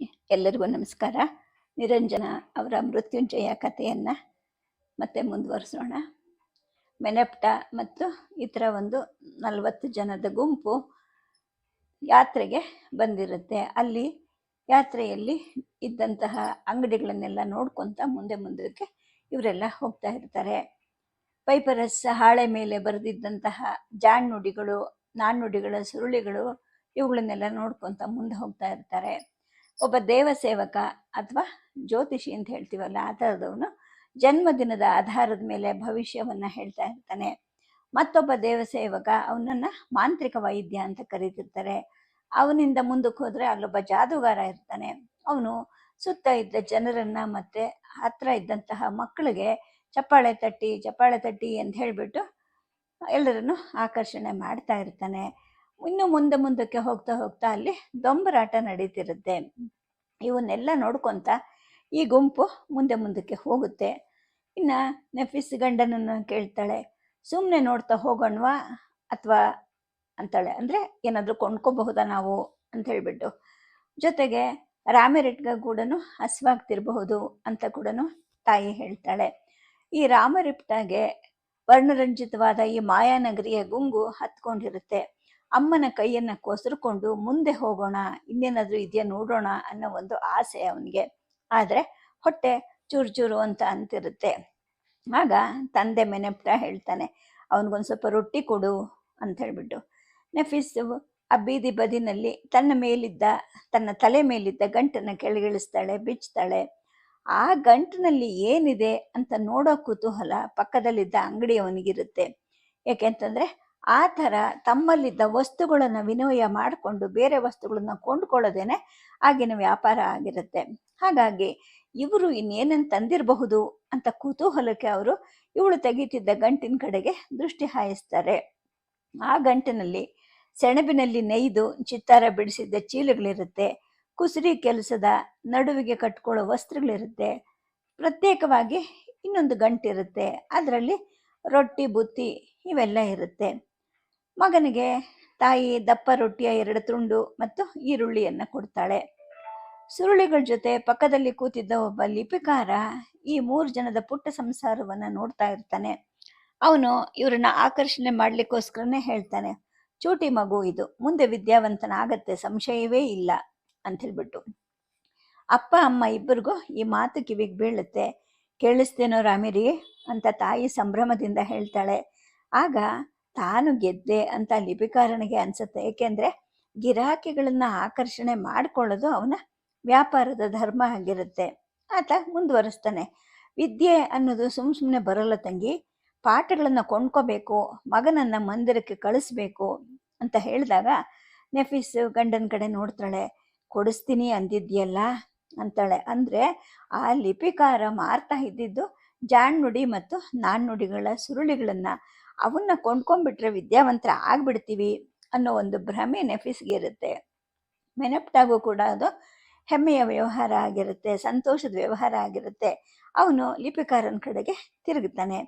ಎಲ್ಲರಿಗೂ ನಮಸ್ಕಾರ. ನಿರಂಜನ ಅವರ ಮೃತ್ಯುಂಜಯ ಕಥೆಯನ್ನು ಮತ್ತೆ ಮುಂದುವರಿಸೋಣ. ಮೆನೆಪ್ಟ ಮತ್ತು ಇತರ ಒಂದು ನಲವತ್ತು ಜನದ ಗುಂಪು ಯಾತ್ರೆಗೆ ಬಂದಿರುತ್ತೆ. ಅಲ್ಲಿ ಯಾತ್ರೆಯಲ್ಲಿ ಇದ್ದಂತಹ ಅಂಗಡಿಗಳನ್ನೆಲ್ಲ ನೋಡ್ಕೊತ ಮುಂದೆ ಮುಂದಕ್ಕೆ ಇವರೆಲ್ಲ ಹೋಗ್ತಾ ಇರ್ತಾರೆ. ಪೈಪರಸ್ ಹಾಳೆ ಮೇಲೆ ಬರೆದಿದ್ದಂತಹ ಜಾಣ್ನುಡಿಗಳು ನಾಣ್ಣುಡಿಗಳ ಸುರುಳಿಗಳು ಇವುಗಳನ್ನೆಲ್ಲ ನೋಡ್ಕೊತ ಮುಂದೆ ಹೋಗ್ತಾ ಇರ್ತಾರೆ. ಒಬ್ಬ ದೇವಸೇವಕ ಅಥವಾ ಜ್ಯೋತಿಷಿ ಅಂತ ಹೇಳ್ತೀವಲ್ಲ ಆ ಥರದವನು ಜನ್ಮದಿನದ ಆಧಾರದ ಮೇಲೆ ಭವಿಷ್ಯವನ್ನು ಹೇಳ್ತಾ ಇರ್ತಾನೆ. ಮತ್ತೊಬ್ಬ ದೇವಸೇವಕ ಅವನನ್ನ ಮಾಂತ್ರಿಕ ವೈದ್ಯ ಅಂತ ಕರೀತಿರ್ತಾರೆ. ಅವನಿಂದ ಮುಂದಕ್ಕೆ ಹೋದರೆ ಅಲ್ಲೊಬ್ಬ ಜಾದೂಗಾರ ಇರ್ತಾನೆ. ಅವನು ಸುತ್ತ ಇದ್ದ ಜನರನ್ನ ಮತ್ತೆ ಹತ್ರ ಇದ್ದಂತಹ ಮಕ್ಕಳಿಗೆ ಚಪ್ಪಾಳೆ ತಟ್ಟಿ ಚಪ್ಪಾಳೆ ತಟ್ಟಿ ಅಂತ ಹೇಳಿಬಿಟ್ಟು ಎಲ್ಲರನ್ನು ಆಕರ್ಷಣೆ ಮಾಡ್ತಾ ಇರ್ತಾನೆ. ಇನ್ನು ಮುಂದೆ ಮುಂದಕ್ಕೆ ಹೋಗ್ತಾ ಹೋಗ್ತಾ ಅಲ್ಲಿ ದೊಂಬರಾಟ ನಡೀತಿರುತ್ತೆ. ಇವನ್ನೆಲ್ಲ ನೋಡ್ಕೊಂತ ಈ ಗುಂಪು ಮುಂದೆ ಮುಂದಕ್ಕೆ ಹೋಗುತ್ತೆ. ಇನ್ನು ನೆಫಿಸ್ ಗಂಡನನ್ನು ಕೇಳ್ತಾಳೆ ಸುಮ್ಮನೆ ನೋಡ್ತಾ ಹೋಗೋಣವಾ ಅಥವಾ ಅಂತಾಳೆ, ಅಂದರೆ ಏನಾದರೂ ಕೊಂಡ್ಕೋಬಹುದಾ ನಾವು ಅಂತ ಹೇಳಿಬಿಟ್ಟು. ಜೊತೆಗೆ ರಾಮರಿಟ್ಗ ಕೂಡ ಹಸಿವಾಗ್ತಿರಬಹುದು ಅಂತ ಕೂಡ ತಾಯಿ ಹೇಳ್ತಾಳೆ. ಈ ರಾಮರಿಪ್ಟಾಗೆ ವರ್ಣರಂಜಿತವಾದ ಈ ಮಾಯಾನಗರಿಯ ಗುಂಗು ಹತ್ಕೊಂಡಿರುತ್ತೆ. ಅಮ್ಮನ ಕೈಯನ್ನ ಕೊಸರ್ಕೊಂಡು ಮುಂದೆ ಹೋಗೋಣ, ಇನ್ನೇನಾದರೂ ಇದೆಯಾ ನೋಡೋಣ ಅನ್ನೋ ಒಂದು ಆಸೆ ಅವನಿಗೆ. ಆದರೆ ಹೊಟ್ಟೆ ಚೂರು ಚೂರು ಅಂತ ಅಂತಿರುತ್ತೆ. ಆಗ ತಂದೆ ಮೆನೆಪ್ಟ ಹೇಳ್ತಾನೆ, ಅವನಿಗೊಂದು ಸ್ವಲ್ಪ ರೊಟ್ಟಿ ಕೊಡು ಅಂತ ಹೇಳ್ಬಿಟ್ಟು. ನೆಫಿಸ್ ಆ ಬೀದಿ ಬದಿನಲ್ಲಿ ತನ್ನ ಮೇಲಿದ್ದ, ತನ್ನ ತಲೆ ಮೇಲಿದ್ದ ಗಂಟನ್ನು ಕೆಳಗಿಳಿಸ್ತಾಳೆ, ಬಿಚ್ತಾಳೆ. ಆ ಗಂಟಿನಲ್ಲಿ ಏನಿದೆ ಅಂತ ನೋಡೋ ಕುತೂಹಲ ಪಕ್ಕದಲ್ಲಿದ್ದ ಅಂಗಡಿ ಅವನಿಗಿರುತ್ತೆ ಯಾಕೆಂತಂದ್ರೆ ಆ ಥರ ತಮ್ಮಲ್ಲಿದ್ದ ವಸ್ತುಗಳನ್ನು ವಿನಿಮಯ ಮಾಡಿಕೊಂಡು ಬೇರೆ ವಸ್ತುಗಳನ್ನು ಕೊಂಡ್ಕೊಳ್ಳೋದೇನೆ ಆಗಿನ ವ್ಯಾಪಾರ ಆಗಿರುತ್ತೆ. ಹಾಗಾಗಿ ಇವರು ಇನ್ನೇನೇನು ತಂದಿರಬಹುದು ಅಂತ ಕುತೂಹಲಕ್ಕೆ ಅವರು ಇವಳು ತೆಗೀತಿದ್ದ ಗಂಟಿನ ಕಡೆಗೆ ದೃಷ್ಟಿ ಹಾಯಿಸ್ತಾರೆ. ಆ ಗಂಟಿನಲ್ಲಿ ಸೆಣಬಿನಲ್ಲಿ ನೆಯ್ದು ಚಿತ್ತಾರ ಬಿಡಿಸಿದ್ದ ಚೀಲಗಳಿರುತ್ತೆ, ಕುಸುರಿ ಕೆಲಸದ ನಡುವಿಗೆ ಕಟ್ಕೊಳ್ಳೋ ವಸ್ತ್ರಗಳಿರುತ್ತೆ, ಪ್ರತ್ಯೇಕವಾಗಿ ಇನ್ನೊಂದು ಗಂಟಿರುತ್ತೆ, ಅದರಲ್ಲಿ ರೊಟ್ಟಿ, ಬುತ್ತಿ ಇವೆಲ್ಲ ಇರುತ್ತೆ. ಮಗನಿಗೆ ತಾಯಿ ದಪ್ಪ ರೊಟ್ಟಿಯ ಎರಡು ತುಂಡು ಮತ್ತು ಈರುಳ್ಳಿಯನ್ನು ಕೊಡ್ತಾಳೆ. ಸುರುಳಿಗಳ ಜೊತೆ ಪಕ್ಕದಲ್ಲಿ ಕೂತಿದ್ದ ಒಬ್ಬ ಲಿಪಿಕಾರ ಈ ಮೂರು ಜನದ ಪುಟ್ಟ ಸಂಸಾರವನ್ನು ನೋಡ್ತಾ ಇರ್ತಾನೆ. ಅವನು ಇವ್ರನ್ನ ಆಕರ್ಷಣೆ ಮಾಡ್ಲಿಕ್ಕೋಸ್ಕರನೇ ಹೇಳ್ತಾನೆ, ಚೂಟಿ ಮಗು ಇದು, ಮುಂದೆ ವಿದ್ಯಾವಂತನ ಆಗತ್ತೆ ಸಂಶಯವೇ ಇಲ್ಲ ಅಂತ ಹೇಳ್ಬಿಟ್ಟು. ಅಪ್ಪ, ಅಮ್ಮ ಇಬ್ಬರಿಗೂ ಈ ಮಾತು ಕಿವಿಗೆ ಬೀಳುತ್ತೆ. ಕೇಳಿಸ್ತೇನೋ ರಾಮಿರಿ ಅಂತ ತಾಯಿ ಸಂಭ್ರಮದಿಂದ ಹೇಳ್ತಾಳೆ. ಆಗ ತಾನು ಗೆದ್ದೆ ಅಂತ ಲಿಪಿಕಾರನಿಗೆ ಅನ್ಸುತ್ತೆ. ಏಕೆಂದ್ರೆ ಗಿರಾಕಿಗಳನ್ನ ಆಕರ್ಷಣೆ ಮಾಡಿಕೊಳ್ಳೋದು ಅವನ ವ್ಯಾಪಾರದ ಧರ್ಮ ಆಗಿರುತ್ತೆ. ಆತ ಮುಂದುವರಿಸ್ತಾನೆ. ವಿದ್ಯೆ ಅನ್ನೋದು ಸುಮ್ ಸುಮ್ಮನೆ ಬರಲ್ಲ ತಂಗಿ. ಪಾಠಗಳನ್ನು ಕೊಂಡ್ಕೋಬೇಕು, ಮಗನನ್ನ ಮಂದಿರಕ್ಕೆ ಕಳಿಸ್ಬೇಕು ಅಂತ ಹೇಳಿದಾಗ ನೆಫಿಸ್ ಗಂಡನ ಕಡೆ ನೋಡ್ತಾಳೆ, ಕೊಡಿಸ್ತೀನಿ ಅಂದಿದ್ಯಲ್ಲ ಅಂತಾಳೆ. ಅಂದ್ರೆ ಆ ಲಿಪಿಕಾರ ಮಾರ್ತಾ ಇದ್ದಿದ್ದು ಜಾಣ್ನುಡಿ ಮತ್ತು ನಾಣ್ಣುಡಿಗಳ ಸುರುಳಿಗಳನ್ನ ಅವನ್ನ ಕೊಂಡ್ಕೊಂಡ್ಬಿಟ್ರೆ ವಿದ್ಯಾವಂತರ ಆಗ್ಬಿಡ್ತೀವಿ ಅನ್ನೋ ಒಂದು ಭ್ರಮೆ ನೆಫಿಸ್ಗೆ ಇರುತ್ತೆ ಮೆನಪ್ಟಾಗೂ ಕೂಡ ಅದು ಹೆಮ್ಮೆಯ ವ್ಯವಹಾರ ಆಗಿರುತ್ತೆ, ಸಂತೋಷದ ವ್ಯವಹಾರ ಆಗಿರುತ್ತೆ. ಅವನು ಲಿಪಿಕಾರನ ಕಡೆಗೆ ತಿರುಗುತ್ತಾನೆ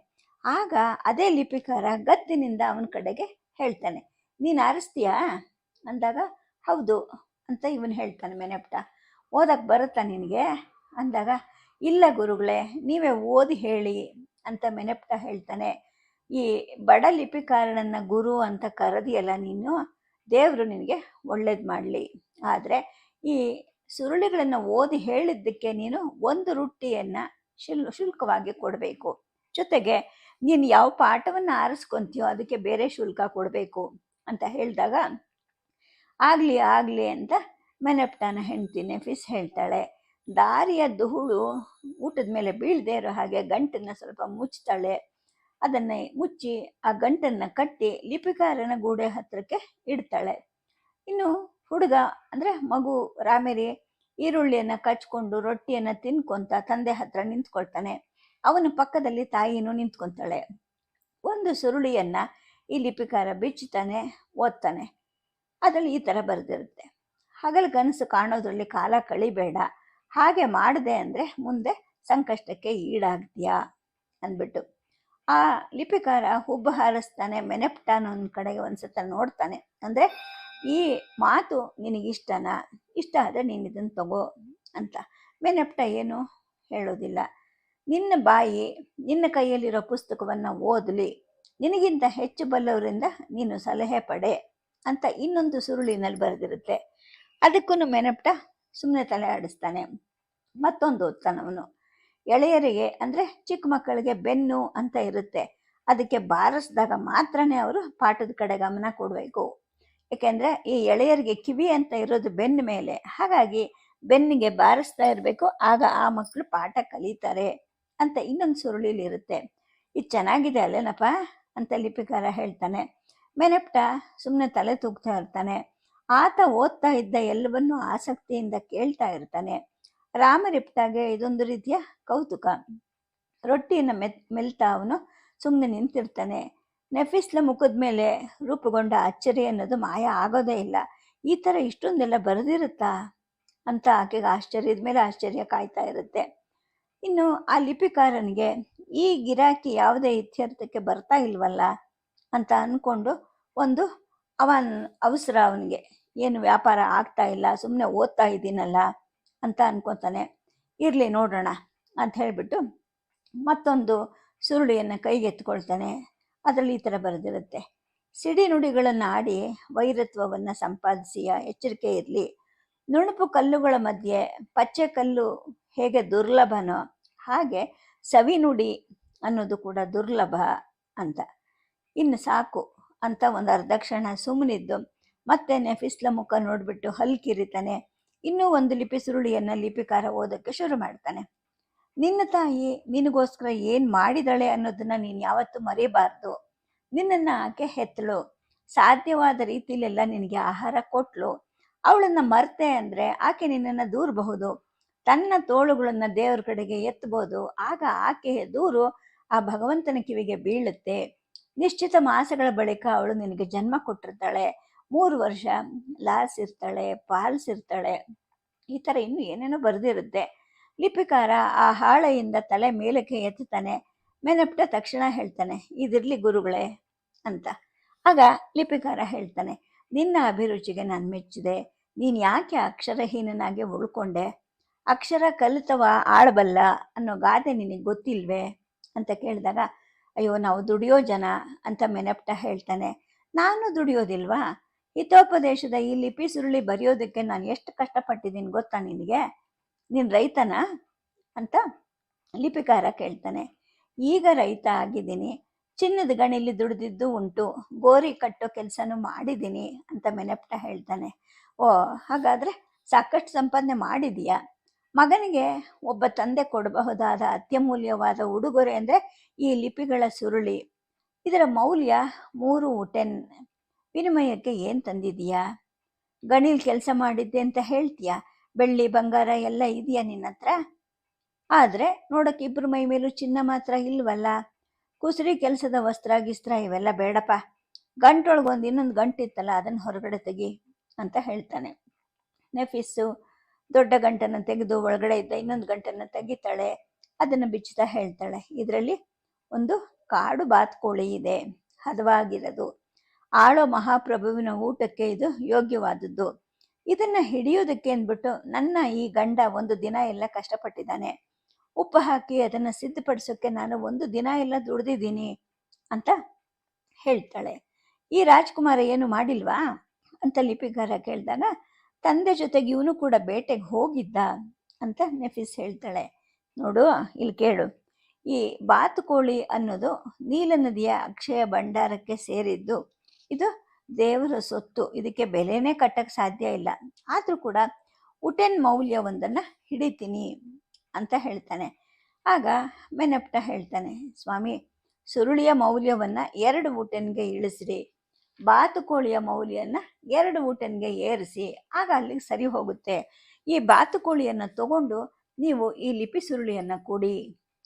ಆಗ ಅದೇ ಲಿಪಿಕಾರ ಗದ್ದಿನಿಂದ ಅವನ ಕಡೆಗೆ ಹೇಳ್ತಾನೆ, ನೀನು ಆರಿಸ್ತೀಯಾ? ಅಂದಾಗ, ಹೌದು ಅಂತ ಇವನು ಹೇಳ್ತಾನೆ ಮೆನೆಪ್ಟ. ಓದಕ್ಕೆ ಬರುತ್ತಾ ನಿನಗೆ? ಅಂದಾಗ, ಇಲ್ಲ ಗುರುಗಳೇ, ನೀವೇ ಓದಿ ಹೇಳಿ ಅಂತ ಮೆನೆಪ್ಟ ಹೇಳ್ತಾನೆ. ಈ ಬಡ ಲಿಪಿಕಾರನನ್ನ ಗುರು ಅಂತ ಕರೆದಿಯಲ್ಲ ನೀನು, ದೇವರು ನಿನಗೆ ಒಳ್ಳೇದು ಮಾಡಲಿ. ಆದರೆ ಈ ಸುರುಳಿಗಳನ್ನು ಓದಿ ಹೇಳಿದ್ದಕ್ಕೆ ನೀನು ಒಂದು ರೊಟ್ಟಿಯನ್ನು ಶುಲ್, ಶುಲ್ಕವಾಗಿ ಕೊಡಬೇಕು. ಜೊತೆಗೆ ನೀನು ಯಾವ ಪಾಠವನ್ನು ಆರಿಸ್ಕೊಂತೀಯೋ ಅದಕ್ಕೆ ಬೇರೆ ಶುಲ್ಕ ಕೊಡಬೇಕು ಅಂತ ಹೇಳಿದಾಗ, ಆಗಲಿ ಆಗಲಿ ಅಂತ ಮೆನಪ್ಟಾನ ಹೆಂಡ್ತಿ ನೆಫಿಸ್ ಹೇಳ್ತಾಳೆ. ದಾರಿಯ ಧೂಳು ಊಟದ ಮೇಲೆ ಬೀಳದೇ ಇರೋ ಹಾಗೆ ಗಂಟನ್ನು ಸ್ವಲ್ಪ ಮುಚ್ತಾಳೆ. ಅದನ್ನ ಮುಚ್ಚಿ ಆ ಗಂಟನ್ನ ಕಟ್ಟಿ ಲಿಪಿಕಾರನ ಗೋಡೆ ಹತ್ರಕ್ಕೆ ಇಡ್ತಾಳೆ. ಇನ್ನು ಹುಡುಗ ಅಂದ್ರೆ ಮಗು ರಾಮೇರಿ ಈರುಳ್ಳಿಯನ್ನ ಕಚ್ಕೊಂಡು ರೊಟ್ಟಿಯನ್ನ ತಿನ್ಕೊಂತ ತಂದೆ ಹತ್ರ ನಿಂತ್ಕೊಳ್ತಾನೆ. ಅವನ ಪಕ್ಕದಲ್ಲಿ ತಾಯಿನೂ ನಿಂತ್ಕೊಂತಾಳೆ. ಒಂದು ಸುರುಳಿಯನ್ನ ಈ ಲಿಪಿಕಾರ ಬಿಚ್ಚುತ್ತಾನೆ, ಓದ್ತಾನೆ. ಅದರಲ್ಲಿ ಈ ಥರ ಬರೆದಿರುತ್ತೆ. ಹಗಲು ಕನಸು ಕಾಣೋದ್ರಲ್ಲಿ ಕಾಲ ಕಳಿಬೇಡ. ಹಾಗೆ ಮಾಡದೆ ಅಂದರೆ ಮುಂದೆ ಸಂಕಷ್ಟಕ್ಕೆ ಈಡಾಗ್ತೀಯಾ ಅಂದ್ಬಿಟ್ಟು. ಆ ಲಿಪಿಕಾರ ಹುಬ್ಬು ಹಾರಿಸ್ತಾನೆ, ಮೆನೆಪ್ಟಾನ ಒಂದು ಕಡೆಗೆ ಒಂದ್ಸತ ನೋಡ್ತಾನೆ. ಅಂದ್ರೆ ಈ ಮಾತು ನಿನಗಿಷ್ಟನಾ ಇಷ್ಟ ಆದರೆ ನೀನು ಇದನ್ನು ತಗೋ ಅಂತ. ಮೆನಪ್ಟ ಏನು ಹೇಳೋದಿಲ್ಲ. ನಿನ್ನ ಬಾಯಿ, ನಿನ್ನ ಕೈಯಲ್ಲಿರೋ ಪುಸ್ತಕವನ್ನು ಓದಲಿ. ನಿನಗಿಂತ ಹೆಚ್ಚು ಬಲ್ಲವರಿಂದ ನೀನು ಸಲಹೆ ಪಡೆ ಅಂತ ಇನ್ನೊಂದು ಸುರುಳಿನಲ್ಲಿ ಬರೆದಿರುತ್ತೆ. ಅದಕ್ಕೂ ಮೆನಪ್ಟ ಸುಮ್ಮನೆ ತಲೆ ಆಡಿಸ್ತಾನೆ. ಮತ್ತೊಂದು ಓದ್ತಾನವನು. ಎಳೆಯರಿಗೆ ಅಂದರೆ ಚಿಕ್ಕ ಮಕ್ಕಳಿಗೆ ಬೆನ್ನು ಅಂತ ಇರುತ್ತೆ. ಅದಕ್ಕೆ ಬಾರಿಸಿದಾಗ ಮಾತ್ರನೇ ಅವರು ಪಾಠದ ಕಡೆ ಗಮನ ಕೊಡಬೇಕು. ಏಕೆಂದರೆ ಈ ಎಳೆಯರಿಗೆ ಕಿವಿ ಅಂತ ಇರೋದು ಬೆನ್ನ ಮೇಲೆ. ಹಾಗಾಗಿ ಬೆನ್ನಿಗೆ ಬಾರಿಸ್ತಾ ಇರಬೇಕು, ಆಗ ಆ ಮಕ್ಕಳು ಪಾಠ ಕಲಿತಾರೆ ಅಂತ ಇನ್ನೊಂದು ಸುರುಳಿಲಿ ಇರುತ್ತೆ. ಇದು ಚೆನ್ನಾಗಿದೆ ಅಲ್ಲೇನಪ್ಪ? ಅಂತ ಲಿಪಿಕಾರ ಹೇಳ್ತಾನೆ. ಮೆನೆಪ್ಟ ಸುಮ್ಮನೆ ತಲೆ ತೂಗ್ತಾ ಇರ್ತಾನೆ. ಆತ ಓದ್ತಾ ಇದ್ದ ಎಲ್ಲವನ್ನೂ ಆಸಕ್ತಿಯಿಂದ ಕೇಳ್ತಾ ಇರ್ತಾನೆ. ರಾಮರಿಪ್ಟಾಗೆ ಇದೊಂದು ರೀತಿಯ ಕೌತುಕ. ರೊಟ್ಟಿಯನ್ನು ಮೆತ್, ಮೆಲ್ತಾ ಅವನು ಸುಮ್ಮನೆ ನಿಂತಿರ್ತಾನೆ. ನೆಫಿಸ್ಲ ಮುಖದ ಮೇಲೆ ರೂಪುಗೊಂಡ ಅಚ್ಚರಿ ಅನ್ನೋದು ಮಾಯ ಆಗೋದೇ ಇಲ್ಲ. ಈ ಥರ ಇಷ್ಟೊಂದೆಲ್ಲ ಬರೆದಿರುತ್ತಾ? ಅಂತ ಆಕೆಗೆ ಆಶ್ಚರ್ಯದ ಮೇಲೆ ಆಶ್ಚರ್ಯ ಕಾಯ್ತಾ ಇರುತ್ತೆ. ಇನ್ನು ಆ ಲಿಪಿಕಾರನಿಗೆ, ಈ ಗಿರಾಕಿ ಯಾವುದೇ ಇತ್ಯರ್ಥಕ್ಕೆ ಬರ್ತಾ ಇಲ್ವಲ್ಲ? ಅಂತ ಅಂದ್ಕೊಂಡು ಒಂದು ಅವನ್ ಅವಸರ ಅವನಿಗೆ, ಏನು ವ್ಯಾಪಾರ ಆಗ್ತಾ ಇಲ್ಲ ಸುಮ್ಮನೆ ಓದ್ತಾ ಇದ್ದೀನಲ್ಲ? ಅಂತ ಅನ್ಕೋತಾನೆ. ಇರಲಿ ನೋಡೋಣ ಅಂತ ಹೇಳಿಬಿಟ್ಟು ಮತ್ತೊಂದು ಸುರುಳಿಯನ್ನು ಕೈಗೆತ್ಕೊಳ್ತಾನೆ ಅದರಲ್ಲಿ ಈ ಥರ ಬರೆದಿರುತ್ತೆ. ಸಿಡಿ ನುಡಿಗಳನ್ನು ಆಡಿ ವೈರತ್ವವನ್ನು ಸಂಪಾದಿಸಿಯ ಎಚ್ಚರಿಕೆ ಇರಲಿ. ನುಣುಪು ಕಲ್ಲುಗಳ ಮಧ್ಯೆ ಪಚ್ಚೆ ಕಲ್ಲು ಹೇಗೆ ದುರ್ಲಭನೋ ಹಾಗೆ ಸವಿನುಡಿ ಅನ್ನೋದು ಕೂಡ ದುರ್ಲಭ ಅಂತ. ಇನ್ನು ಸಾಕು ಅಂತ ಒಂದು ಅರ್ಧ ಕ್ಷಣ ಸುಮ್ಮನಿದ್ದು ಮತ್ತೆ ನೆಫಿಸ್ಲ ಮುಖ ನೋಡಿಬಿಟ್ಟು ಹಲ್ಕಿರಿತಾನೆ ಇನ್ನೂ ಒಂದು ಲಿಪಿ ಸುರುಳಿಯನ್ನ ಲಿಪಿಕಾರ ಓದಕ್ಕೆ ಶುರು ಮಾಡ್ತಾನೆ. ನಿನ್ನ ತಾಯಿ ನಿನಗೋಸ್ಕರ ಏನು ಮಾಡಿದಳೆ ಅನ್ನೋದನ್ನ ನೀನ್ ಯಾವತ್ತೂ ಮರಿಬಾರ್ದು. ನಿನ್ನನ್ನ ಆಕೆ ಹೆತ್ತಳು ಸಾಧ್ಯವಾದ ರೀತಿಲೆಲ್ಲ ನಿನಗೆ ಆಹಾರ ಕೊಟ್ಲು. ಅವಳನ್ನ ಮರ್ತೆ ಅಂದ್ರೆ ಆಕೆ ನಿನ್ನನ್ನ ದೂರಬಹುದು. ತನ್ನ ತೋಳುಗಳನ್ನು ದೇವ್ರ ಕಡೆಗೆ ಎತ್ತಬಹುದು ಆಗ ಆಕೆ ದೂರು ಆ ಭಗವಂತನ ಕಿವಿಗೆ ಬೀಳುತ್ತೆ. ನಿಶ್ಚಿತ ಮಾಸಗಳ ಬಳಿಕ ಅವಳು ನಿನಗೆ ಜನ್ಮ ಕೊಟ್ಟಿರ್ತಾಳೆ. ಮೂರು ವರ್ಷ ಲಾಸ್ ಇರ್ತಾಳೆ, ಪಾಲ್ಸ್ ಇರ್ತಾಳೆ. ಈ ಥರ ಇನ್ನೂ ಏನೇನೋ ಬರೆದಿರುತ್ತೆ. ಲಿಪಿಕಾರ ಆ ಹಾಳೆಯಿಂದ ತಲೆ ಮೇಲಕ್ಕೆ ಎತ್ತುತ್ತಾನೆ ಮೆನಪ್ಟ ತಕ್ಷಣ ಹೇಳ್ತಾನೆ, ಇದಿರಲಿ ಗುರುಗಳೇ ಅಂತ. ಆಗ ಲಿಪಿಕಾರ ಹೇಳ್ತಾನೆ, ನಿನ್ನ ಅಭಿರುಚಿಗೆ ನಾನು ಮೆಚ್ಚಿದೆ. ನೀನು ಯಾಕೆ ಅಕ್ಷರಹೀನನಾಗಿ ಉಳ್ಕೊಂಡೆ? ಅಕ್ಷರ ಕಲಿತವ ಆಳಬಲ್ಲ ಅನ್ನೋ ಗಾದೆ ನಿನಗೆ ಗೊತ್ತಿಲ್ವೇ? ಅಂತ ಕೇಳಿದಾಗ, ಅಯ್ಯೋ, ನಾವು ದುಡಿಯೋ ಜನ ಅಂತ ಮೆನಪ್ಟ ಹೇಳ್ತಾನೆ, ನಾನು ದುಡಿಯೋದಿಲ್ವಾ? ಹಿತೋಪದೇಶದ ಈ ಲಿಪಿ ಸುರುಳಿ ಬರೆಯೋದಕ್ಕೆ ನಾನು ಎಷ್ಟು ಕಷ್ಟಪಟ್ಟಿದ್ದೀನಿ ಗೊತ್ತಾ ನಿನಗೆ? ನೀನು ರೈತನ? ಅಂತ ಲಿಪಿಕಾರ ಕೇಳ್ತಾನೆ. ಈಗ ರೈತ ಆಗಿದ್ದೀನಿ. ಚಿನ್ನದ ಗಣಿಲಿ ದುಡಿದಿದ್ದು ಉಂಟು. ಗೋರಿ ಕಟ್ಟೋ ಕೆಲಸನೂ ಮಾಡಿದ್ದೀನಿ ಅಂತ ಮೆನಪ್ಟ ಹೇಳ್ತಾನೆ. ಓ, ಹಾಗಾದರೆ ಸಾಕಷ್ಟು ಸಂಪಾದನೆ ಮಾಡಿದೀಯಾ? ಮಗನಿಗೆ ಒಬ್ಬ ತಂದೆ ಕೊಡಬಹುದಾದ ಅತ್ಯಮೂಲ್ಯವಾದ ಉಡುಗೊರೆ ಅಂದರೆ ಈ ಲಿಪಿಗಳ ಸುರುಳಿ. ಇದರ ಮೌಲ್ಯ ಮೂರು ಟೆನ್ ವಿನಿಮಯಕ್ಕೆ ಏನು ತಂದಿದೀಯಾ? ಗಣಿಲ್ ಕೆಲಸ ಮಾಡಿದ್ದೆ ಅಂತ ಹೇಳ್ತೀಯಾ? ಬೆಳ್ಳಿ, ಬಂಗಾರ ಎಲ್ಲ ಇದೆಯಾ ನಿನ್ನ ಹತ್ರ? ಆದರೆ ನೋಡೋಕೆ ಇಬ್ಬರು ಮೈ ಮೇಲೂ ಚಿನ್ನ ಮಾತ್ರ ಇಲ್ವಲ್ಲ? ಕುಸುರಿ ಕೆಲಸದ ವಸ್ತ್ರ, ಗಿಸ್ತ್ರ ಇವೆಲ್ಲ ಬೇಡಪ್ಪ. ಗಂಟೊಳಗೊಂದು ಇನ್ನೊಂದು ಗಂಟಿತ್ತಲ್ಲ, ಅದನ್ನು ಹೊರಗಡೆ ತೆಗಿ ಅಂತ ಹೇಳ್ತಾನೆ. ನೆಫಿಸ್ಸು ದೊಡ್ಡ ಗಂಟನ್ನು ತೆಗೆದು ಒಳಗಡೆ ಇದ್ದ ಇನ್ನೊಂದು ಗಂಟನ್ನು ತೆಗಿತಾಳೆ. ಅದನ್ನು ಬಿಚ್ಚುತ್ತಾ ಹೇಳ್ತಾಳೆ. ಇದರಲ್ಲಿ ಒಂದು ಕಾಡು ಬಾತ್ಕೋಳಿ ಇದೆ. ಹದವಾಗಿರೋದು. ಆಳೋ ಮಹಾಪ್ರಭುವಿನ ಊಟಕ್ಕೆ ಇದು ಯೋಗ್ಯವಾದದ್ದು. ಇದನ್ನ ಹಿಡಿಯೋದಕ್ಕೆ ಅಂದ್ಬಿಟ್ಟು ನನ್ನ ಈ ಗಂಡ ಒಂದು ದಿನ ಎಲ್ಲ ಕಷ್ಟಪಟ್ಟಿದ್ದಾನೆ. ಉಪ್ಪು ಹಾಕಿ ಅದನ್ನ ಸಿದ್ಧಪಡಿಸೋಕೆ ನಾನು ಒಂದು ದಿನ ಎಲ್ಲ ದುಡ್ದಿದ್ದೀನಿ ಅಂತ ಹೇಳ್ತಾಳೆ. ಈ ರಾಜ್ಕುಮಾರ ಏನು ಮಾಡಿಲ್ವಾ? ಅಂತ ಲಿಪಿಗಾರ ಕೇಳಿದಾಗ, ತಂದೆ ಜೊತೆಗೆ ಇವನು ಕೂಡ ಬೇಟೆಗೆ ಹೋಗಿದ್ದ ಅಂತ ನೆಫಿಸ್ ಹೇಳ್ತಾಳೆ. ನೋಡು, ಇಲ್ಲಿ ಕೇಳು. ಈ ಬಾತುಕೋಳಿ ಅನ್ನೋದು ನೀಲ ನದಿಯ ಅಕ್ಷಯ ಭಂಡಾರಕ್ಕೆ ಸೇರಿದ್ದು. ಇದು ದೇವರ ಸೊತ್ತು. ಇದಕ್ಕೆ ಬೆಲೆನೇ ಕಟ್ಟಕ್ಕೆ ಸಾಧ್ಯ ಇಲ್ಲ. ಆದರೂ ಕೂಡ ಉಟೆನ್ ಮೌಲ್ಯ ಒಂದನ್ನು ಹಿಡಿತೀನಿ ಅಂತ ಹೇಳ್ತಾನೆ. ಆಗ ಮೆನಪ್ಟ ಹೇಳ್ತಾನೆ, ಸ್ವಾಮಿ, ಸುರುಳಿಯ ಮೌಲ್ಯವನ್ನು ಎರಡು ಊಟನ್ಗೆ ಇಳಿಸ್ರಿ. ಬಾತುಕೋಳಿಯ ಮೌಲ್ಯನ ಎರಡು ಊಟನ್ಗೆ ಏರಿಸಿ. ಆಗ ಅಲ್ಲಿಗೆ ಸರಿ ಹೋಗುತ್ತೆ. ಈ ಬಾತುಕೋಳಿಯನ್ನು ತಗೊಂಡು ನೀವು ಈ ಲಿಪಿ ಸುರುಳಿಯನ್ನು ಕೊಡಿ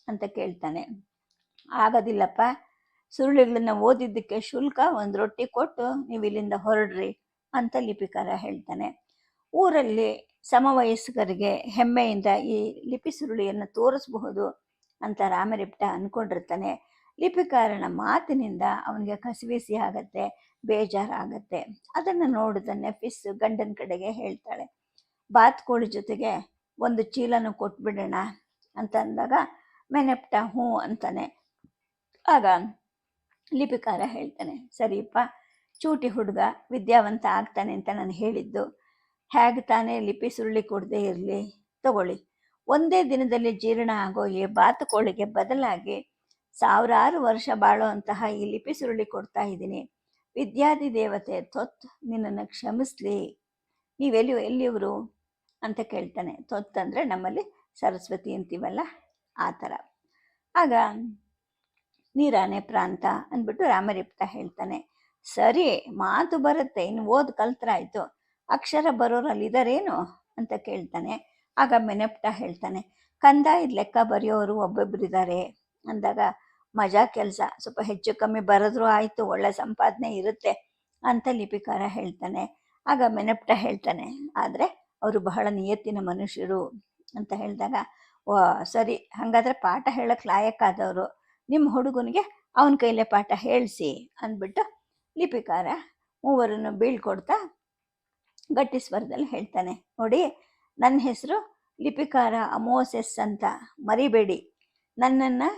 ಅಂತ ಕೇಳ್ತಾನೆ. ಆಗೋದಿಲ್ಲಪ್ಪ. ಸುರುಳಿಗಳನ್ನ ಓದಿದ್ದಕ್ಕೆ ಶುಲ್ಕ ಒಂದು ರೊಟ್ಟಿ ಕೊಟ್ಟು ನೀವಿಲ್ಲಿಂದ ಹೊರಡ್ರಿ ಅಂತ ಲಿಪಿಕಾರ ಹೇಳ್ತಾನೆ. ಊರಲ್ಲಿ ಸಮವಯಸ್ಕರಿಗೆ ಹೆಮ್ಮೆಯಿಂದ ಈ ಲಿಪಿ ಸುರುಳಿಯನ್ನು ತೋರಿಸಬಹುದು ಅಂತ ರಾಮರಿಪ್ಟ ಅಂದ್ಕೊಂಡಿರ್ತಾನೆ ಲಿಪಿಕಾರನ ಮಾತಿನಿಂದ ಅವನಿಗೆ ಕಸಿವಿಸಿ ಆಗತ್ತೆ, ಬೇಜಾರಾಗತ್ತೆ. ಅದನ್ನು ನೋಡಿದ ನೆಫಿಸ್ ಗಂಡನ ಕಡೆಗೆ ಹೇಳ್ತಾಳೆ. ಬಾತ್ಕೋಳಿ ಜೊತೆಗೆ ಒಂದು ಚೀಲನು ಕೊಟ್ಬಿಡೋಣ ಅಂತ ಅಂದಾಗ, ಮೆನೆಪ್ಟ ಹ್ಞೂ ಅಂತಾನೆ. ಆಗ ಲಿಪಿಕಾರ ಹೇಳ್ತಾನೆ, ಸರಿಯಪ್ಪ, ಚೂಟಿ ಹುಡುಗ ವಿದ್ಯಾವಂತ ಆಗ್ತಾನೆ ಅಂತ ನಾನು ಹೇಳಿದ್ದು. ಹೇಗೆ ತಾನೇ ಲಿಪಿ ಸುರುಳಿ ಕೊಡದೇ ಇರಲಿ? ತಗೊಳ್ಳಿ. ಒಂದೇ ದಿನದಲ್ಲಿ ಜೀರ್ಣ ಆಗೋ ಈ ಬಾತುಕೋಳಿಗೆ ಬದಲಾಗಿ ಸಾವಿರಾರು ವರ್ಷ ಬಾಳುವಂತಹ ಈ ಲಿಪಿ ಸುರುಳಿ ಕೊಡ್ತಾ ಇದ್ದೀನಿ. ವಿದ್ಯಾದಿ ದೇವತೆ ತೊತ್, ನಿನ್ನನ್ನು ಕ್ಷಮಿಸ್ಲಿ. ನೀವೆಲ್ಲಿ ಎಲ್ಲಿಯವರು ಅಂತ ಕೇಳ್ತಾನೆ. ತೊತ್ ಅಂದರೆ ನಮ್ಮಲ್ಲಿ ಸರಸ್ವತಿ ಅಂತೀವಲ್ಲ, ಆ ಥರ. ಆಗ ನೀರಾನೆ ಪ್ರಾಂತ ಅಂದ್ಬಿಟ್ಟು ರಾಮರಿಪ್ತ ಹೇಳ್ತಾನೆ. ಸರಿ, ಮಾತು ಬರುತ್ತೆ, ಇನ್ನು ಓದ್ ಕಲ್ತ್ರಾಯ್ತು. ಅಕ್ಷರ ಬರೋರಲ್ಲಿ ಇದಾರೇನು ಅಂತ ಕೇಳ್ತಾನೆ. ಆಗ ಮೆನೆಪ್ಟ ಹೇಳ್ತಾನೆ. ಕಂದಾಯದ ಲೆಕ್ಕ ಬರೆಯೋರು ಒಬ್ಬೊಬ್ಬರಿದ್ದಾರೆ ಅಂದಾಗ, ಮಜಾ ಕೆಲಸ, ಸ್ವಲ್ಪ ಹೆಚ್ಚು ಕಮ್ಮಿ ಬರೆದ್ರೂ ಆಯಿತು, ಒಳ್ಳೆ ಸಂಪಾದನೆ ಇರುತ್ತೆ ಅಂತ ಲಿಪಿಕಾರ ಹೇಳ್ತಾನೆ. ಆಗ ಮೆನೆಪ್ಟ ಹೇಳ್ತಾನೆ, ಆದರೆ ಅವರು ಬಹಳ ನಿಯತ್ತಿನ ಮನುಷ್ಯರು ಅಂತ ಹೇಳಿದಾಗ, ಓ, ಸರಿ, ಹಾಗಾದ್ರೆ ಪಾಠ ಹೇಳಕ್ಕೆ ಲಾಯಕ್ಕಾದವರು. ನಿಮ್ಮ ಹುಡುಗನಿಗೆ ಅವನ ಕೈಲೇ ಪಾಠ ಹೇಳಿಸಿ ಅಂದ್ಬಿಟ್ಟು ಲಿಪಿಕಾರ ಮೂವರನ್ನು ಬೀಳ್ಕೊಡ್ತಾ ಗಟ್ಟಿ ಸ್ವರದಲ್ಲಿ ಹೇಳ್ತಾನೆ, ನೋಡಿ, ನನ್ನ ಹೆಸರು ಲಿಪಿಕಾರ ಅಮೋಸೆಸ್ ಅಂತ ಮರಿಬೇಡಿ. ನನ್ನನ್ನು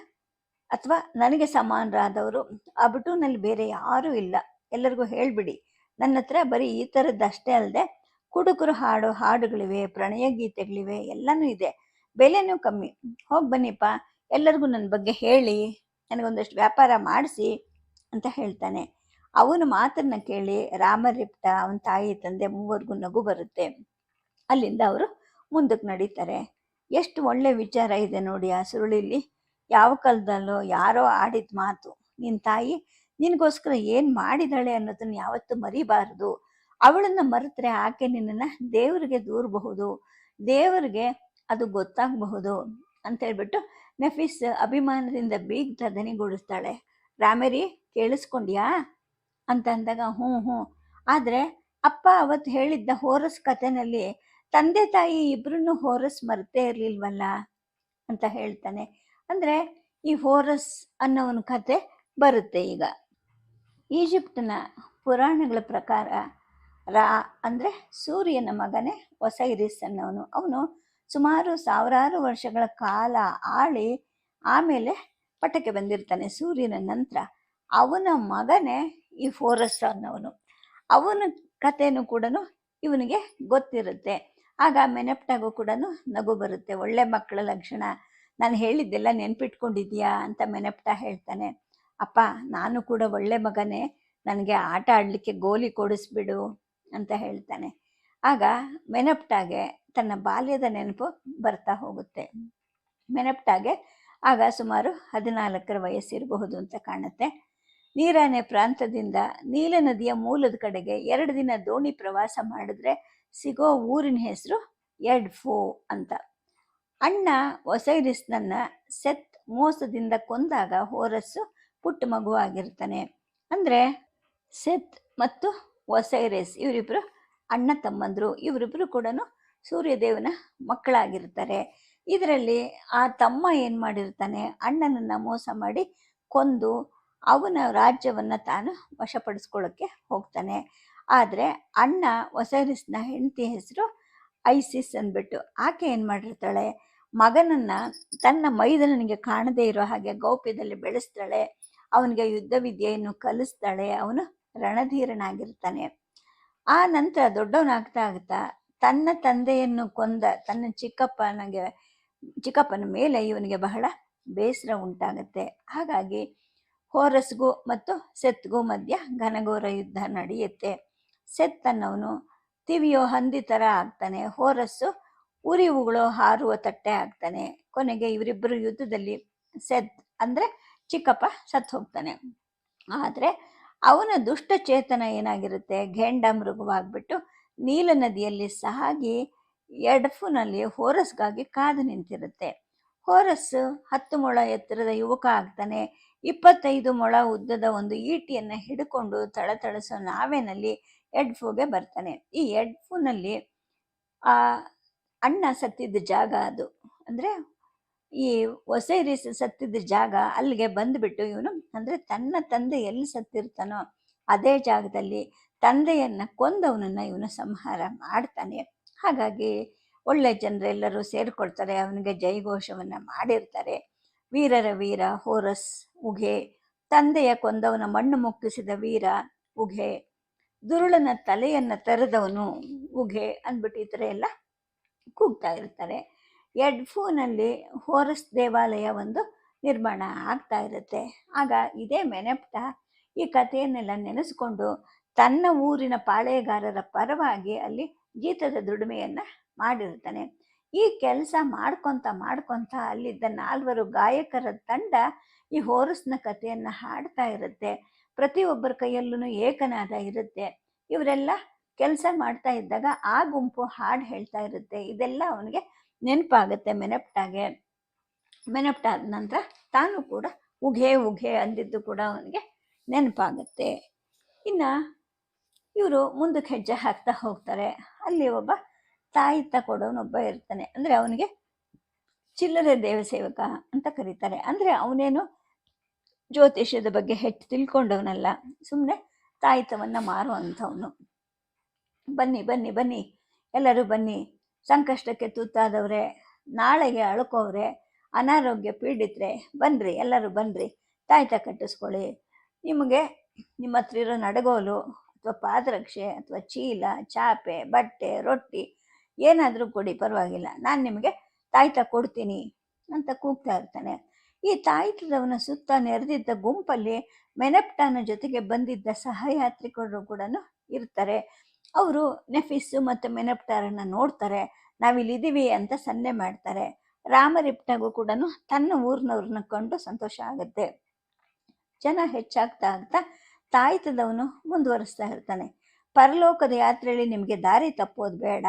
ಅಥವಾ ನನಗೆ ಸಮಾನರಾದವರು ಆ ಬಿಟ್ಟುನಲ್ಲಿ ಬೇರೆ ಯಾರೂ ಇಲ್ಲ. ಎಲ್ಲರಿಗೂ ಹೇಳಿಬಿಡಿ. ನನ್ನ ಹತ್ರ ಬರೀ ಈ ಥರದ್ದಷ್ಟೇ ಅಲ್ಲದೆ ಕುಡುಕರು ಹಾಡು ಹಾಡುಗಳಿವೆ ಪ್ರಣಯ ಗೀತೆಗಳಿವೆ ಎಲ್ಲನೂ ಇದೆ. ಬೆಲೆನೂ ಕಮ್ಮಿ. ಹೋಗಿ ಬನ್ನಿಪ್ಪ. ಎಲ್ಲರಿಗೂ ನನ್ನ ಬಗ್ಗೆ ಹೇಳಿ, ನನಗೊಂದಷ್ಟು ವ್ಯಾಪಾರ ಮಾಡಿಸಿ ಅಂತ ಹೇಳ್ತಾನೆ. ಅವನ ಮಾತನ್ನ ಕೇಳಿ ರಾಮರಿಪ್ಟ ಅವನ ತಾಯಿ ತಂದೆ ಮೂವರಿಗೂ ನಗು ಬರುತ್ತೆ. ಅಲ್ಲಿಂದ ಅವರು ಮುಂದಕ್ಕೆ ನಡೀತಾರೆ. ಎಷ್ಟು ಒಳ್ಳೆ ವಿಚಾರ ಇದೆ ನೋಡಿ ಆ ಸುರುಳಿಲಿ. ಯಾವ ಕಾಲದಲ್ಲೋ ಯಾರೋ ಆಡಿದ ಮಾತು. ನಿನ್ನ ತಾಯಿ ನಿನಗೋಸ್ಕರ ಏನು ಮಾಡಿದಾಳೆ ಅನ್ನೋದನ್ನ ಯಾವತ್ತೂ ಮರಿಬಾರದು. ಅವಳನ್ನ ಮರೆತರೆ ಆಕೆ ನಿನ್ನನ್ನು ದೇವರಿಗೆ ದೂರಬಹುದು. ದೇವರಿಗೆ ಅದು ಗೊತ್ತಾಗಬಹುದು ಅಂತ ಹೇಳ್ಬಿಟ್ಟು ನಫೀಸ್ ಅಭಿಮಾನದಿಂದ ಬೀಗ ಧನಿಗೂಡಿಸ್ತಾಳೆ ರಾಮೇರಿ, ಕೇಳಿಸ್ಕೊಂಡ್ಯಾ? ಅಂತ ಅಂದಾಗ ಹ್ಞೂ ಹ್ಞೂ. ಆದರೆ, ಅಪ್ಪ ಅವತ್ತು ಹೇಳಿದ್ದ ಹೋರಸ್ ಕಥೆನಲ್ಲಿ ತಂದೆ ತಾಯಿ ಇಬ್ಬರನ್ನು ಹೋರಸ್ ಮರೆತೇ ಇರಲಿಲ್ವಲ್ಲ? ಅಂತ ಹೇಳ್ತಾನೆ. ಅಂದರೆ, ಈ ಹೋರಸ್ ಒಂದು ಕತೆ ಬರುತ್ತೆ ಈಗ. ಈಜಿಪ್ಟ್ನ ಪುರಾಣಗಳ ಪ್ರಕಾರ ರಾ ಅಂದರೆ ಸೂರ್ಯನ ಮಗನೇ ಒಸೈರಿಸ್ ಅನ್ನೋನು ಅವನು ಸುಮಾರು ಸಾವಿರಾರು ವರ್ಷಗಳ ಕಾಲ ಆಳಿ ಆಮೇಲೆ ಪಟಕ್ಕೆ ಬಂದಿರ್ತಾನೆ ಸೂರ್ಯನ ನಂತರ. ಅವನ ಮಗನೇ ಈ ಫೋರೆಸ್ಟ್ ಅನ್ನೋನು ಅವನ ಕಥೆನೂ ಕೂಡ ಇವನಿಗೆ ಗೊತ್ತಿರುತ್ತೆ. ಆಗ ಮೆನಪ್ಟಾಗೂ ಕೂಡ ನಗು ಬರುತ್ತೆ. ಒಳ್ಳೆ ಮಕ್ಕಳ ಲಕ್ಷಣ. ನಾನು ಹೇಳಿದ್ದೆಲ್ಲ ನೆನ್ಪಿಟ್ಕೊಂಡಿದ್ಯಾ ಅಂತ ಮೆನೆಪ್ಟ ಹೇಳ್ತಾನೆ. ಅಪ್ಪ, ನಾನು ಕೂಡ ಒಳ್ಳೆ ಮಗನೇ. ನನಗೆ ಆಟ ಆಡಲಿಕ್ಕೆ ಗೋಲಿ ಕೊಡಿಸ್ಬಿಡು ಅಂತ ಹೇಳ್ತಾನೆ. ಆಗ ಮೆನಪ್ಟಾಗೆ ತನ್ನ ಬಾಲ್ಯದ ನೆನಪು ಬರ್ತಾ ಹೋಗುತ್ತೆ. ಮೆನಪ್ಟಾಗೆ ಆಗ ಸುಮಾರು ಹದಿನಾಲ್ಕರ ವಯಸ್ಸಿರಬಹುದು ಅಂತ ಕಾಣುತ್ತೆ. ನೀರಾನೆ ಪ್ರಾಂತದಿಂದ ನೀಲ ನದಿಯ ಮೂಲದ ಕಡೆಗೆ ಎರಡು ದಿನ ದೋಣಿ ಪ್ರವಾಸ ಮಾಡಿದ್ರೆ ಸಿಗೋ ಊರಿನ ಹೆಸರು ಎಡ್ಫೋ ಅಂತ. ಅಣ್ಣ ಒಸೈರಿಸ್ನನ್ನ ಸೆತ್ ಮೋಸದಿಂದ ಕೊಂದಾಗ ಹೋರಸ್ಸು ಪುಟ್ಟ ಮಗುವಾಗಿರ್ತಾನೆ. ಅಂದರೆ ಸೆತ್ ಮತ್ತು ಒಸೈರಿಸ್ ಇವರಿಬ್ಬರು ಅಣ್ಣ ತಮ್ಮಂದರು ಇವರಿಬ್ಬರು ಕೂಡ ಸೂರ್ಯದೇವನ ಮಕ್ಕಳಾಗಿರ್ತಾರೆ. ಇದರಲ್ಲಿ ಆ ತಮ್ಮ ಏನು ಮಾಡಿರ್ತಾನೆ, ಅಣ್ಣನನ್ನು ಮೋಸ ಮಾಡಿ ಕೊಂದು ಅವನ ರಾಜ್ಯವನ್ನು ತಾನು ವಶಪಡಿಸ್ಕೊಳ್ಳೋಕ್ಕೆ ಹೋಗ್ತಾನೆ. ಆದರೆ ಅಣ್ಣ ಒಸೈರಿಸ್ನ ಹೆಂಡತಿ ಹೆಸರು ಐಸಿಸ್ ಅಂದ್ಬಿಟ್ಟು, ಆಕೆ ಏನು ಮಾಡಿರ್ತಾಳೆ, ಮಗನನ್ನು ತನ್ನ ಮೈದನನಿಗೆ ಕಾಣದೇ ಇರೋ ಹಾಗೆ ಗೌಪ್ಯದಲ್ಲಿ ಬೆಳೆಸ್ತಾಳೆ, ಅವನಿಗೆ ಯುದ್ಧ ವಿದ್ಯೆಯನ್ನು ಕಲಿಸ್ತಾಳೆ, ಅವನು ರಣಧೀರನಾಗಿರ್ತಾನೆ. ಆ ನಂತರ ದೊಡ್ಡವನಾಗ್ತಾ ಆಗ್ತಾ ತನ್ನ ತಂದೆಯನ್ನು ಕೊಂದ ತನ್ನ ಚಿಕ್ಕಪ್ಪನಿಗೆ, ಚಿಕ್ಕಪ್ಪನ ಮೇಲೆ ಇವನಿಗೆ ಬಹಳ ಬೇಸರ ಉಂಟಾಗುತ್ತೆ. ಹಾಗಾಗಿ ಹೋರಸ್ಗೂ ಮತ್ತು ಸೆತ್ಗೂ ಮಧ್ಯ ಘನಘೋರ ಯುದ್ಧ ನಡೆಯುತ್ತೆ. ಸೆತ್ ಅನ್ನವನು ತಿವಿಯೋ ಹಂದಿ ಥರ ಆಗ್ತಾನೆ. ಹೋರಸ್ಸು ಉರಿವುಗಳು ಹಾರುವ ತಟ್ಟೆ ಆಗ್ತಾನೆ. ಕೊನೆಗೆ ಇವರಿಬ್ಬರು ಯುದ್ಧದಲ್ಲಿ ಸೆತ್ ಅಂದರೆ ಚಿಕ್ಕಪ್ಪ ಸತ್ತು ಹೋಗ್ತಾನೆ. ಆದರೆ ಅವನ ದುಷ್ಟ ಚೇತನ ಏನಾಗಿರುತ್ತೆ? ಘೇಂಡ ಮೃಗವಾಗ್ಬಿಟ್ಟು ನೀಲ ನದಿಯಲ್ಲಿ ಸಾಗಿ ಎಡ್ಫುನಲ್ಲಿ ಹೋರಸ್ಗಾಗಿ ಕಾದು ನಿಂತಿರುತ್ತೆ. ಹೋರಸ್ ಹತ್ತು ಮೊಳ ಎತ್ತರದ ಯುವಕ ಆಗ್ತಾನೆ. ಇಪ್ಪತ್ತೈದು ಮೊಳ ಉದ್ದದ ಒಂದು ಈಟಿಯನ್ನು ಹಿಡ್ಕೊಂಡು ತಳತಳಿಸೋ ನಾವೆನಲ್ಲಿ ಎಡ್ಫುಗೆ ಬರ್ತಾನೆ. ಈ ಎಡ್ಫುನಲ್ಲಿ ಆ ಅಣ್ಣ ಸತ್ತಿದ್ದ ಜಾಗ ಅದು. ಅಂದರೆ ಈ ಒಸೈರಿಸ್ ಸತ್ತಿದ್ದ ಜಾಗ ಅಲ್ಲಿಗೆ ಬಂದುಬಿಟ್ಟು ಇವನು ಅಂದರೆ ತನ್ನ ತಂದೆ ಎಲ್ಲಿ ಸತ್ತಿರ್ತಾನೋ ಅದೇ ಜಾಗದಲ್ಲಿ ತಂದೆಯನ್ನು ಕೊಂದವನನ್ನು ಇವನು ಸಂಹಾರ ಮಾಡ್ತಾನೆ. ಹಾಗಾಗಿ ಒಳ್ಳೆ ಜನರೆಲ್ಲರೂ ಸೇರಿಕೊಳ್ತಾರೆ, ಅವನಿಗೆ ಜೈಘೋಷವನ್ನು ಮಾಡಿರ್ತಾರೆ. ವೀರರ ವೀರ ಹೋರಸ್ ಉಘೆ ತಂದೆಯ ಕೊಂದವನ ಮಣ್ಣು ಮುಕ್ಕಿಸಿದ ವೀರ ಉಘೆ ದುರುಳನ ತಲೆಯನ್ನು ತೆರೆದವನು ಉಘೆ ಅಂದ್ಬಿಟ್ಟು ಈ ಥರ ಎಲ್ಲ ಕೂಗ್ತಾ ಇರ್ತಾರೆ. ಎಡ್ಫೋನಲ್ಲಿ ಹೋರಸ್ ದೇವಾಲಯ ಒಂದು ನಿರ್ಮಾಣ ಆಗ್ತಾ ಇರುತ್ತೆ. ಆಗ ಇದೇ ಮೆನೆಪ್ಟ ಈ ಕಥೆಯನ್ನೆಲ್ಲ ನೆನೆಸ್ಕೊಂಡು ತನ್ನ ಊರಿನ ಪಾಳೆಯಗಾರರ ಪರವಾಗಿ ಅಲ್ಲಿ ಗೀತದ ದುಡಿಮೆಯನ್ನು ಮಾಡಿರ್ತಾನೆ. ಈ ಕೆಲಸ ಮಾಡ್ಕೊಂತ ಮಾಡ್ಕೊಂತ ಅಲ್ಲಿದ್ದ ನಾಲ್ವರು ಗಾಯಕರ ತಂಡ ಈ ಹೋರಸ್ನ ಕಥೆಯನ್ನ ಹಾಡ್ತಾ ಇರುತ್ತೆ. ಪ್ರತಿಯೊಬ್ಬರ ಕೈಯಲ್ಲೂ ಏಕನಾದ ಇರುತ್ತೆ. ಇವರೆಲ್ಲ ಕೆಲಸ ಮಾಡ್ತಾ ಇದ್ದಾಗ ಆ ಗುಂಪು ಹಾಡು ಹೇಳ್ತಾ ಇರುತ್ತೆ. ಇದೆಲ್ಲ ಅವನಿಗೆ ನೆನಪಾಗುತ್ತೆ ಮೆನಪ್ಟಾಗೆ. ಮೆನಪ್ಟಾದ ನಂತರ ತಾನು ಕೂಡ ಉಘೆ ಉಘೆ ಅಂದಿದ್ದು ಕೂಡ ಅವನಿಗೆ ನೆನಪಾಗುತ್ತೆ. ಇನ್ನ ಇವರು ಮುಂದಕ್ಕೆ ಹೆಜ್ಜೆ ಹಾಕ್ತಾ ಹೋಗ್ತಾರೆ. ಅಲ್ಲಿ ಒಬ್ಬ ತಾಯಿ ತಕೊಡೋನೊಬ್ಬ ಇರ್ತಾನೆ. ಅಂದ್ರೆ ಅವನಿಗೆ ಚಿಲ್ಲರೆ ದೇವಸೇವಕ ಅಂತ ಕರೀತಾರೆ. ಅಂದ್ರೆ ಅವನೇನು ಜ್ಯೋತಿಷ್ಯದ ಬಗ್ಗೆ ಹೆಚ್ಚು ತಿಳ್ಕೊಂಡವನಲ್ಲ. ಸುಮ್ಮನೆ ತಾಯಿತವನ್ನ ಮಾರುವಂಥವನು. ಬನ್ನಿ ಬನ್ನಿ ಬನ್ನಿ. ಎಲ್ಲರೂ ಬನ್ನಿ. ಸಂಕಷ್ಟಕ್ಕೆ ತುತ್ತಾದವ್ರೆ, ನಾಳೆಗೆ ಅಳ್ಕೋವ್ರೆ, ಅನಾರೋಗ್ಯ ಪೀಡಿತರೆ ಬನ್ನಿರಿ ಎಲ್ಲರೂ ಬನ್ನಿರಿ ತಾಯ್ತ ಕಟ್ಟಿಸ್ಕೊಳ್ಳಿ. ನಿಮಗೆ ನಿಮ್ಮ ಹತ್ರ ಇರೋ ನಡಗೋಲು ಅಥವಾ ಪಾದರಕ್ಷೆ ಅಥವಾ ಚೀಲ, ಚಾಪೆ, ಬಟ್ಟೆ, ರೊಟ್ಟಿ ಏನಾದರೂ ಕೊಡಿ, ಪರವಾಗಿಲ್ಲ. ನಾನು ನಿಮಗೆ ತಾಯ್ತ ಕೊಡ್ತೀನಿ ಅಂತ ಕೂಗ್ತಾ ಇರ್ತಾನೆ. ಈ ತಾಯ್ತದವನ ಸುತ್ತ ನೆರೆದಿದ್ದ ಗುಂಪಲ್ಲಿ ಮೆನಪ್ಟಾನ ಜೊತೆಗೆ ಬಂದಿದ್ದ ಸಹಯಾತ್ರಿಕರು ಕೂಡ ಇರ್ತಾರೆ. ಅವರು ನೆಫಿಸ್ಸು ಮತ್ತು ಮೆನಪ್ಟಾರನ್ನ ನೋಡ್ತಾರೆ, ನಾವಿಲ್ಲಿದ್ದೀವಿ ಅಂತ ಸನ್ನೆ ಮಾಡ್ತಾರೆ. ರಾಮರಿಪ್ಟಗೂ ಕೂಡ ತನ್ನ ಊರಿನವ್ರನ್ನ ಕಂಡು ಸಂತೋಷ ಆಗುತ್ತೆ. ಜನ ಹೆಚ್ಚಾಗ್ತಾ ಆಗ್ತಾ ತಾಯ್ತದವನು ಮುಂದುವರಿಸ್ತಾ ಇರ್ತಾನೆ. ಪರಲೋಕದ ಯಾತ್ರೆಯಲ್ಲಿ ನಿಮಗೆ ದಾರಿ ತಪ್ಪೋದು ಬೇಡ.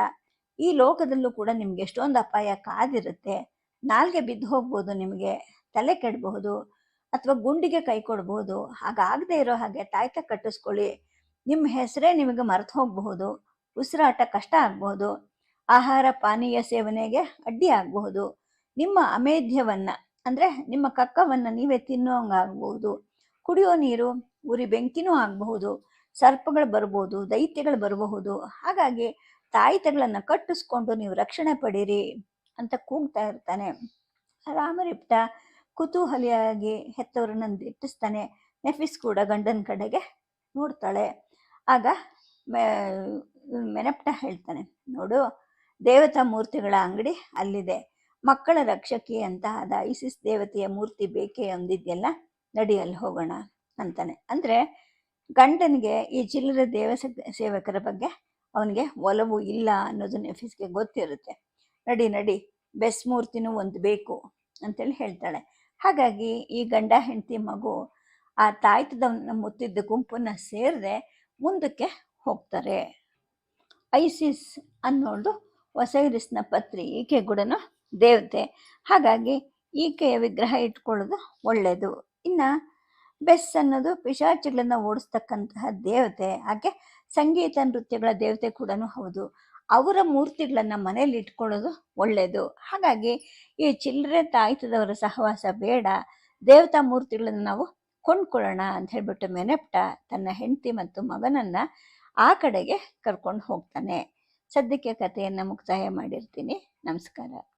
ಈ ಲೋಕದಲ್ಲೂ ಕೂಡ ನಿಮ್ಗೆ ಎಷ್ಟೊಂದು ಅಪಾಯ ಕಾದಿರುತ್ತೆ. ನಾಲ್ಗೆ ಬಿದ್ದು ಹೋಗ್ಬೋದು ನಿಮಗೆ, ತಲೆ ಕೆಡಬಹುದು ಅಥವಾ ಗುಂಡಿಗೆ ಕೈ ಕೊಡ್ಬೋದು. ಹಾಗಾಗದೇ ಇರೋ ಹಾಗೆ ತಾಯ್ತ ಕಟ್ಟಿಸ್ಕೊಳ್ಳಿ. ನಿಮ್ಮ ಹೆಸರೇ ನಿಮಗೆ ಮರೆತು ಹೋಗಬಹುದು, ಉಸಿರಾಟ ಕಷ್ಟ ಆಗಬಹುದು, ಆಹಾರ ಪಾನೀಯ ಸೇವನೆಗೆ ಅಡ್ಡಿ ಆಗಬಹುದು. ನಿಮ್ಮ ಅಮೇಧ್ಯವನ್ನು, ಅಂದರೆ ನಿಮ್ಮ ಕಕ್ಕವನ್ನು ನೀವೇ ತಿನ್ನೋಂಗಾಗಬಹುದು ಕುಡಿಯೋ ನೀರು, ಉರಿ ಬೆಂಕಿನೂ ಆಗಬಹುದು, ಸರ್ಪಗಳು ಬರಬಹುದು, ದೈತ್ಯಗಳು ಬರಬಹುದು. ಹಾಗಾಗಿ ತಾಯಿತಗಳನ್ನು ಕಟ್ಟಿಸ್ಕೊಂಡು ನೀವು ರಕ್ಷಣೆ ಪಡೀರಿ ಅಂತ ಕೂಗ್ತಾ ಇರ್ತಾನೆ. ರಾಮರಿಪ್ಟ ಕುತೂಹಲಿಯಾಗಿ ಹೆತ್ತವರನ್ನು ದಿಟ್ಟಿಸ್ತಾನೆ. ನೆಫಿಸ್ ಕೂಡ ಗಂಡನ ಕಡೆಗೆ ನೋಡ್ತಾಳೆ. ಆಗ ಮೆನಪ್ಟ ಹೇಳ್ತಾನೆ, ನೋಡು, ದೇವತಾ ಮೂರ್ತಿಗಳ ಅಂಗಡಿ ಅಲ್ಲಿದೆ. ಮಕ್ಕಳ ರಕ್ಷಕಿ ಅಂತ ಆದ ಐಸಿಸ್ ದೇವತೆಯ ಮೂರ್ತಿ ಬೇಕೇ ಅಂದಿದ್ಯಲ್ಲ, ನಡಿ ಅಲ್ಲಿ ಹೋಗೋಣ, ಅಂತಾನೆ. ಅಂದ್ರೆ, ಗಂಡನಿಗೆ ಈ ಚಿಲ್ಲರೆ ದೇವ ಸೇವಕರ ಬಗ್ಗೆ ಅವನಿಗೆ ಒಲವು ಇಲ್ಲ ಅನ್ನೋದು ನೆಫಿಸ್ಗೆ ಗೊತ್ತಿರುತ್ತೆ. ನಡಿ ನಡಿ, ಬೆಸ್ ಮೂರ್ತಿನೂ ಒಂದು ಬೇಕು, ಅಂತೇಳಿ ಹೇಳ್ತಾಳೆ. ಹಾಗಾಗಿ ಈ ಗಂಡ ಹೆಂಡತಿ ಮಗು ಆ ತಾಯ್ತದವನ್ನ ಮುತ್ತಿದ್ದ ಗುಂಪನ್ನ ಸೇರದೆ ಮುಂದಕ್ಕೆ ಹೋಗ್ತಾರೆ. ಐಸಿಸ್ ಅನ್ನೋದು ಹೊಸಗಿರಿಸಿನ ಪತ್ರಿ, ಈಕೆ ಕೂಡ ದೇವತೆ. ಹಾಗಾಗಿ ಈಕೆಯ ವಿಗ್ರಹ ಇಟ್ಕೊಳ್ಳೋದು ಒಳ್ಳೆಯದು ಇನ್ನು ಬೆಸ್ ಅನ್ನೋದು ಪಿಶಾಚಿಗಳನ್ನು ಓಡಿಸ್ತಕ್ಕಂತಹ ದೇವತೆ. ಹಾಗೆ ಸಂಗೀತ ನೃತ್ಯಗಳ ದೇವತೆ ಕೂಡ ಹೌದು. ಅವರ ಮೂರ್ತಿಗಳನ್ನು ಮನೇಲಿ ಇಟ್ಕೊಳ್ಳೋದು ಒಳ್ಳೆಯದು ಹಾಗಾಗಿ ಈ ಚಿಲ್ಲರೆ ತಾಯ್ತದವರ ಸಹವಾಸ ಬೇಡ. ದೇವತಾ ಮೂರ್ತಿಗಳನ್ನು ನಾವು ಕೊಂಡ್ಕೊಳ್ಳೋಣ ಅಂತ ಹೇಳ್ಬಿಟ್ಟು ಮೆನೆಪ್ಟ ತನ್ನ ಹೆಂಡತಿ ಮತ್ತು ಮಗನನ್ನ ಆ ಕಡೆಗೆ ಕರ್ಕೊಂಡು ಹೋಗ್ತಾನೆ. ಸದ್ಯಕ್ಕೆ ಕಥೆಯನ್ನು ಮುಕ್ತಾಯ ಮಾಡಿರ್ತೀನಿ. ನಮಸ್ಕಾರ.